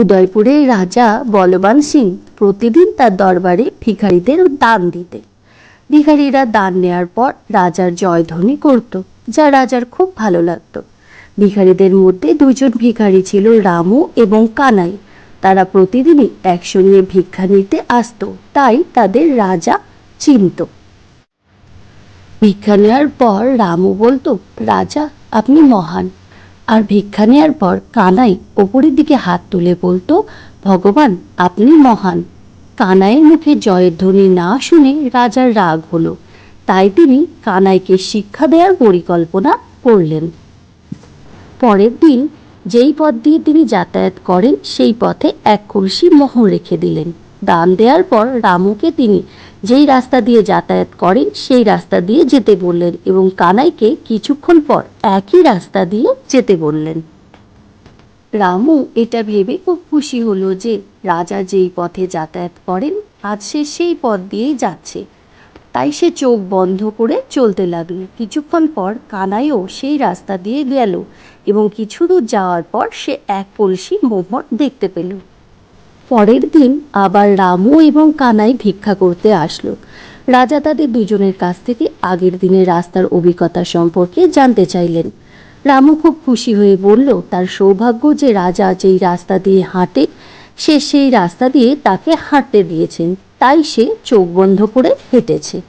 উদয়পুরের রাজা বলবান সিং প্রতিদিন তার দরবারে ভিখারিদের দান দিতেন। ভিখারিরা দান নেয়ার পর রাজার জয়ধ্বনি করত, যা রাজার খুব ভালো লাগতো। ভিখারিদের মধ্যে দুজন ভিখারি ছিল রামু এবং কানাই। তারা প্রতিদিনই একসঙ্গে ভিক্ষা নিতে আসতো, তাই তাদের রাজা চিনত। ভিক্ষা নেওয়ার পর রামু বলতো, রাজা, আপনি মহান। আর ভিক্ষা নেওয়ার পর কানাই ওপরের দিকে হাত তুলে বলতো, ভগবান, আপনি মহান। কানাইয়ের মুখে জয়ের ধ্বনি না শুনে রাজার রাগ হলো। তাই তিনি কানাইকে শিক্ষা দেওয়ার পরিকল্পনা করলেন। পরের দিন যেই পথ দিয়ে তিনি যাতায়াত করেন, সেই পথে এক কলসি মোহর রেখে দিলেন। দান দেওয়ার পর রামুকে তিনি যেই রাস্তা দিয়ে যাতায়াত করেন, সেই রাস্তা দিয়ে যেতে বললেন এবং কানাইকে কিছুক্ষণ পর একই রাস্তা দিয়ে যেতে বললেন। রামু এটা ভেবে খুব খুশি হলো যে রাজা যেই পথে যাতায়াত করেন, আজ সে সেই পথ দিয়েই যাচ্ছে। তাই সে চোখ বন্ধ করে চলতে লাগল। কিছুক্ষণ পর কানাইও সেই রাস্তা দিয়ে গেল এবং কিছু দূর যাওয়ার পর সে এক কলসি মোহর দেখতে পেল। পরের দিন আবার রামু এবং কানাই ভিক্ষা করতে আসলো। রাজা তাদের দুজনের কাছ থেকে আগের দিনের রাস্তার অভিজ্ঞতা সম্পর্কে জানতে চাইলেন। রামু খুব খুশি হয়ে বলল, তার সৌভাগ্য যে রাজা যেই রাস্তা দিয়ে হাঁটে, সে সেই রাস্তা দিয়ে তাকে হাঁটতে দিয়েছেন। তাই সে চোখ বন্ধ করে হেঁটেছে।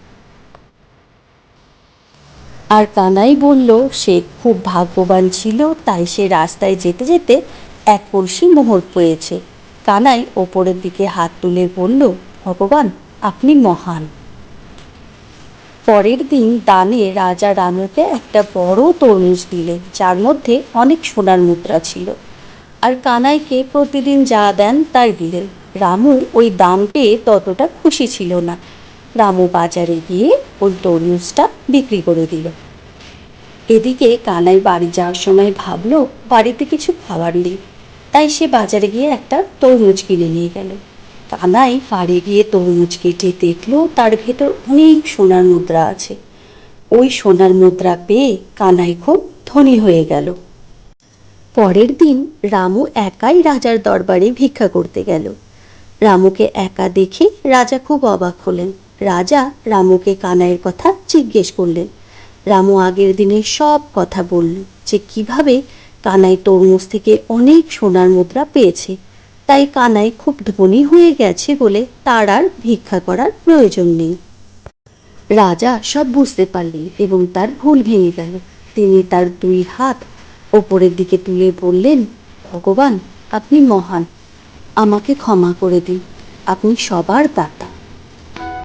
আর কানাই বলল, সে খুব ভাগ্যবান ছিল, তাই সে রাস্তায় যেতে যেতে এক কলসি মোহর পেয়েছে। কানাই ওপরের দিকে হাত তুলে বলল, ভগবান, আপনি মহান। পরের দিন দানে রাজা রানুকে একটা বড় তরমুজ দিলেন, যার মধ্যে অনেক সোনার মুদ্রা ছিল। আর কানাইকে প্রতিদিন যা দেন তাই দিলেন। রামু ওই দাম পেয়ে ততটা খুশি ছিল না। রামু বাজারে গিয়ে ওই তরমুজটা বিক্রি করে দিল। এদিকে কানাই বাড়ি যাওয়ার সময় ভাবলো, বাড়িতে কিছু খাবার নেই। তাই সে বাজারে গিয়ে একটা তরমুজ কিনে নিয়ে গেল। কানাই বাড়ি গিয়ে তরমুজ কেটে দেখল তার ভেতর অনেক সোনার মুদ্রা আছে। ওই সোনার মুদ্রা পেয়ে কানাই খুব ধনী হয়ে গেল। পরের দিন রামু একাই রাজার দরবারে ভিক্ষা করতে গেল। রামুকে একা দেখে রাজা খুব অবাক হলেন। রাজা রামুকে কানাইয়ের কথা জিজ্ঞেস করলেন। রামু আগের দিনের সব কথা বলল যে কীভাবে কানাই তরমুজ থেকে অনেক সোনার মুদ্রা পেয়েছে। তাই কানাই খুব ধনী হয়ে গেছে বলে তার আর ভিক্ষা করার প্রয়োজন নেই। রাজা সব বুঝতে পারলেন এবং তার ভুল ভেঙে গেল। তিনি তার দুই হাত ওপরের দিকে তুলে বললেন, ভগবান, আপনি মহান। আমাকে ক্ষমা করে দিন। আপনি সবার দাতা।